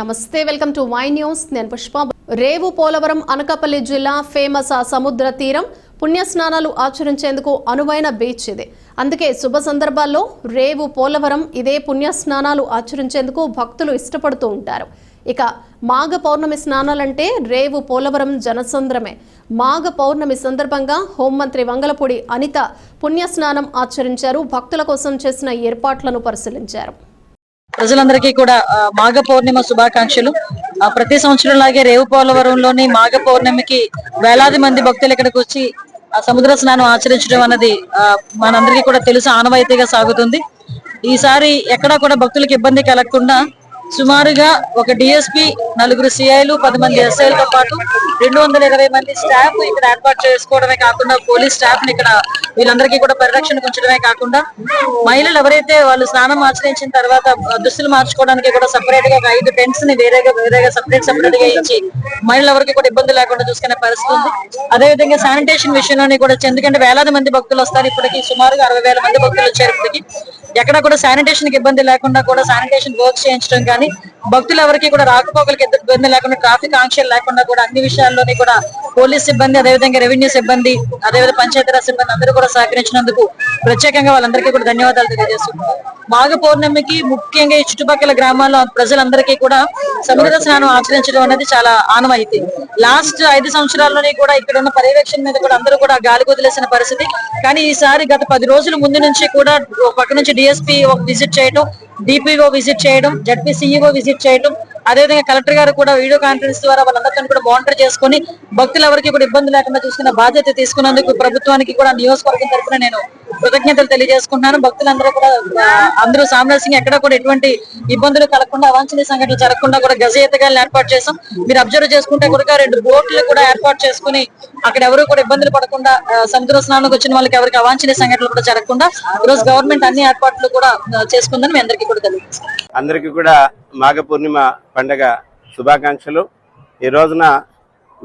నమస్తే welcome to Y news. నేను పుష్ప. రేవు పోలవరం అనకాపల్లి జిల్లా ఫేమస్ సముద్ర తీరం పుణ్యస్నానాలు ఆచరించేందుకు అనువైన బీచ్ ఇది. అందుకే శుభ సందర్భాల్లో రేవు పోలవరం ఇదే పుణ్యస్నానాలు ఆచరించేందుకు భక్తులు ఇష్టపడుతూ ఉంటారు. ఇక మాఘ పౌర్ణమి స్నానాలంటే రేవు పోలవరం జనసంద్రమే. మాఘ పౌర్ణమి సందర్భంగా హోంమంత్రి వంగలపూడి అనిత పుణ్యస్నానం ఆచరించారు. భక్తుల కోసం చేసిన ఏర్పాట్లను పరిశీలించారు. ప్రజలందరికీ కూడా మాఘ పౌర్ణిమ శుభాకాంక్షలు. ఆ, ప్రతి సంవత్సరం లాగే రేవు పోలవరంలోని మాఘ పౌర్ణమికి వేలాది మంది భక్తులు ఇక్కడికి వచ్చి ఆ సముద్ర స్నానం ఆచరించడం అన్నది ఆ, మనందరికీ కూడా తెలుసు ఆనవాయితీగా సాగుతుంది. ఈసారి ఎక్కడా కూడా భక్తులకు ఇబ్బంది కలగకుండా సుమారుగా ఒక డిఎస్పి నలుగురు సిఐలు పది మంది ఎస్ఐలతో పాటు రెండు వందల ఇరవై మంది స్టాఫ్ ఇక్కడ ఏర్పాటు చేసుకోవడమే కాకుండా పోలీస్ స్టాఫ్ని ఇక్కడ వీళ్ళందరికీ కూడా పరిరక్షణ ఉంచడమే కాకుండా మహిళలు ఎవరైతే వాళ్ళు స్నానం ఆచరించిన తర్వాత దుస్తులు మార్చుకోవడానికి కూడా సపరేట్గా ఒక ఐదు టెంట్స్ని వేరేగా వేరేగా సపరేట్ సపరేట్గా ఇచ్చి మహిళలు ఎవరికి కూడా ఇబ్బంది లేకుండా చూసుకునే పరిస్థితి ఉంది. అదే విధంగా శానిటేషన్ విషయంలోని కూడా ఎందుకంటే వేలాది మంది భక్తులు వస్తారు ఇప్పటికి సుమారుగా అరవై వేల మంది భక్తులు వచ్చారు ఇప్పటికి. ఎక్కడ కూడా శానిటేషన్కి ఇబ్బంది లేకుండా కూడా శానిటేషన్ వర్క్ చేయించడం కానీ ¿vale? భక్తులు ఎవరికి కూడా రాకపోకలకి ఇబ్బంది లేకుండా ట్రాఫిక్ ఆంక్షలు లేకుండా కూడా అన్ని విషయాల్లోని కూడా పోలీస్ సిబ్బంది అదేవిధంగా రెవెన్యూ సిబ్బంది అదేవిధంగా పంచాయతీరాజ్ సిబ్బంది అందరూ కూడా సహకరించినందుకు ప్రత్యేకంగా వాళ్ళందరికీ కూడా ధన్యవాదాలు తెలియజేస్తున్నాం మాఘ పౌర్ణమికి ముఖ్యంగా ఈ చుట్టుపక్కల గ్రామాల్లో ప్రజలందరికీ కూడా సముద్ర స్నానం ఆచరించడం అనేది చాలా ఆనవాయితీ. లాస్ట్ ఐదు సంవత్సరాల్లోనే కూడా ఇక్కడ ఉన్న పర్యవేక్షణ మీద కూడా అందరూ కూడా గాలి వదిలేసిన పరిస్థితి. కానీ ఈసారి గత పది రోజుల ముందు నుంచి కూడా ఒక పక్క నుంచి డిఎస్పీ విజిట్ చేయడం డిపిఓ విజిట్ చేయడం జడ్పీ సిఇఓ విజిట్ చేయడం అదేవిధంగా కలెక్టర్ గారు కూడా వీడియో కాన్ఫరెన్స్ ద్వారా వాళ్ళందరితో కూడా మానిటర్ చేసుకుని భక్తులు ఎవరికి కూడా ఇబ్బంది లేకుండా చూసుకునే బాధ్యత తీసుకున్నందుకు ప్రభుత్వానికి కూడా నియోజకవర్గం తరఫున నేను కృతజ్ఞతలు తెలియజేసుకుంటున్నాను. భక్తులందరూ కూడా అందరూ సామ్రాజ్ సింగ్ ఎక్కడ కూడా ఎటువంటి ఇబ్బందులు కలగకుండా అవాంఛనీయ సంఘటనలు జరగకుండా కూడా గజ ఏర్పాటు చేసాం మీరు అబ్జర్వ్ చేసుకుంటే కూడా రెండు బోట్లు కూడా ఏర్పాటు చేసుకుని అక్కడ ఎవరు కూడా ఇబ్బందులు పడకుండా సముద్ర స్నానానికి వచ్చిన వాళ్ళకి ఎవరికి అవాంఛనీయ సంఘటనలు కూడా జరగకుండా ఈరోజు గవర్నమెంట్ అన్ని ఏర్పాట్లు కూడా చేసుకుందని మీ అందరికీ కూడా తెలియజేస్తాం అందరికీ కూడా మాఘ పూర్ణిమ పండగ శుభాకాంక్షలు. ఈ రోజున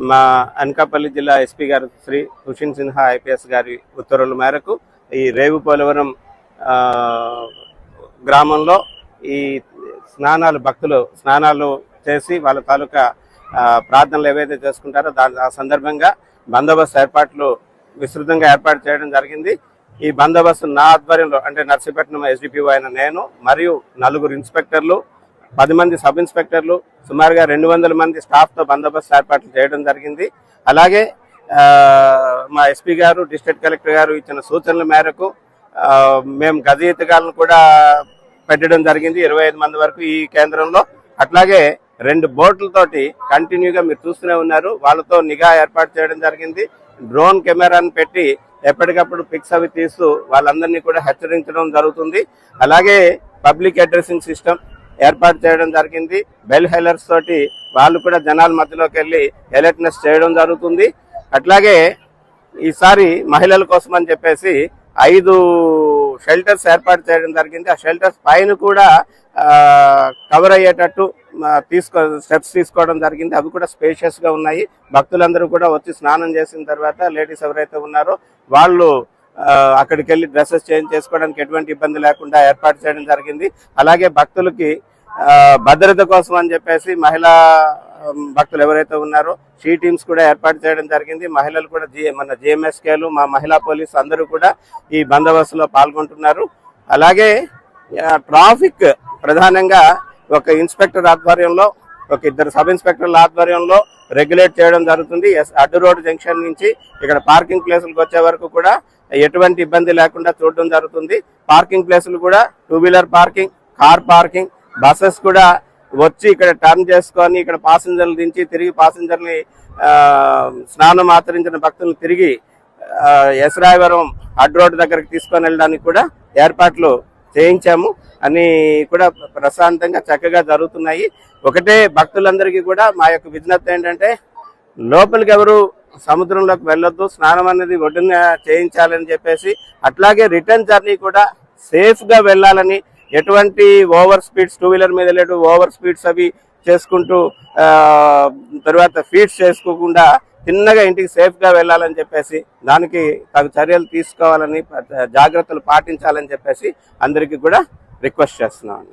మా అనకాపల్లి జిల్లా ఎస్పీ గారు శ్రీ హుషిన్ సిన్హా ఐపీఎస్ గారి ఉత్తర్వుల మేరకు ఈ రేవు పోలవరం గ్రామంలో ఈ స్నానాలు భక్తులు స్నానాలు చేసి వాళ్ళ తాలూకా ప్రార్థనలు ఏవైతే చేసుకుంటారో దాని ఆ సందర్భంగా బందోబస్తు ఏర్పాట్లు విస్తృతంగా ఏర్పాటు చేయడం జరిగింది. ఈ బందోబస్తు నా ఆధ్వర్యంలో అంటే నర్సీపట్నం ఎస్డిపిఓ అయిన నేను మరియు నలుగురు ఇన్స్పెక్టర్లు పది మంది సబ్ ఇన్స్పెక్టర్లు సుమారుగా రెండు వందల మంది స్టాఫ్తో బందోబస్తు ఏర్పాట్లు చేయడం జరిగింది. అలాగే మా ఎస్పీ గారు డిస్ట్రిక్ట్ కలెక్టర్ గారు ఇచ్చిన సూచనల మేరకు మేము గజ ఈతగాలను కూడా పెట్టడం జరిగింది. ఇరవై ఐదు మంది వరకు ఈ కేంద్రంలో. అట్లాగే రెండు బోట్లతోటి కంటిన్యూగా మీరు చూస్తూనే ఉన్నారు. వాళ్ళతో నిఘా ఏర్పాటు చేయడం జరిగింది. డ్రోన్ కెమెరాను పెట్టి ఎప్పటికప్పుడు పిక్స్ అవి తీస్తూ వాళ్ళందరినీ కూడా హెచ్చరించడం జరుగుతుంది. అలాగే పబ్లిక్ అడ్రసింగ్ సిస్టమ్ ఏర్పాటు చేయడం జరిగింది. బెల్ హెలర్స్ తోటి వాళ్ళు కూడా జనాల మధ్యలోకి వెళ్ళి అలర్ట్నెస్ చేయడం జరుగుతుంది. అట్లాగే ఈసారి మహిళల కోసం అని చెప్పేసి ఐదు షెల్టర్స్ ఏర్పాటు చేయడం జరిగింది. ఆ షెల్టర్స్ పైన కూడా కవర్ అయ్యేటట్టు తీసుకో స్టెప్స్ తీసుకోవడం జరిగింది. అవి కూడా స్పేషియస్గా ఉన్నాయి. భక్తులందరూ కూడా వచ్చి స్నానం చేసిన తర్వాత లేడీస్ ఎవరైతే ఉన్నారో వాళ్ళు అక్కడికి వెళ్ళి డ్రెస్సెస్ చేంజ్ చేసుకోవడానికి ఎటువంటి ఇబ్బంది లేకుండా ఏర్పాటు చేయడం జరిగింది. అలాగే భక్తులకి భద్రత కోసం అని చెప్పేసి మహిళా భక్తులు ఎవరైతే ఉన్నారో షీ టీమ్స్ కూడా ఏర్పాటు చేయడం జరిగింది. మహిళలు కూడా జి మన జిఎంఎస్కేలు మా మహిళా పోలీస్ అందరూ కూడా ఈ బందోబస్తులో పాల్గొంటున్నారు. అలాగే ట్రాఫిక్ ప్రధానంగా ఒక ఇన్స్పెక్టర్ ఆధ్వర్యంలో ఒక ఇద్దరు సబ్ ఇన్స్పెక్టర్ల ఆధ్వర్యంలో రెగ్యులేట్ చేయడం జరుగుతుంది. ఎస్ అడ్డు రోడ్ జంక్షన్ నుంచి ఇక్కడ పార్కింగ్ ప్లేసులకు వచ్చే వరకు కూడా ఎటువంటి ఇబ్బంది లేకుండా చూడడం జరుగుతుంది. పార్కింగ్ ప్లేసులు కూడా two wheeler parking car parking buses కూడా వచ్చి ఇక్కడ టర్న్ చేసుకొని ఇక్కడ పాసెంజర్లు దించి తిరిగి పాసెంజర్ని స్నానం ఆచరించిన భక్తులను తిరిగి యశరాయవరం ఎసరాయవరం అడ్ రోడ్ దగ్గరికి తీసుకొని వెళ్ళడానికి కూడా ఏర్పాట్లు చేయించాము. అని కూడా ప్రశాంతంగా చక్కగా జరుగుతున్నాయి. ఒకటే భక్తులందరికీ కూడా మా యొక్క విజ్ఞప్తి ఏంటంటే లోపలికి ఎవరు సముద్రంలోకి వెళ్ళొద్దు స్నానం అనేది ఒడ్డున చేయించాలని చెప్పేసి అట్లాగే రిటర్న్ జర్నీ కూడా సేఫ్గా వెళ్ళాలని ఎటువంటి ఓవర్ స్పీడ్స్ టూ వీలర్ మీద వెళ్ళేటు ఓవర్ స్పీడ్స్ అవి చేసుకుంటూ తర్వాత ఫీడ్స్ చేసుకోకుండా తిన్నగా ఇంటికి సేఫ్గా వెళ్ళాలని చెప్పేసి దానికి తగు చర్యలు తీసుకోవాలని జాగ్రత్తలు పాటించాలని చెప్పేసి అందరికీ కూడా రిక్వెస్ట్ చేస్తున్నాను.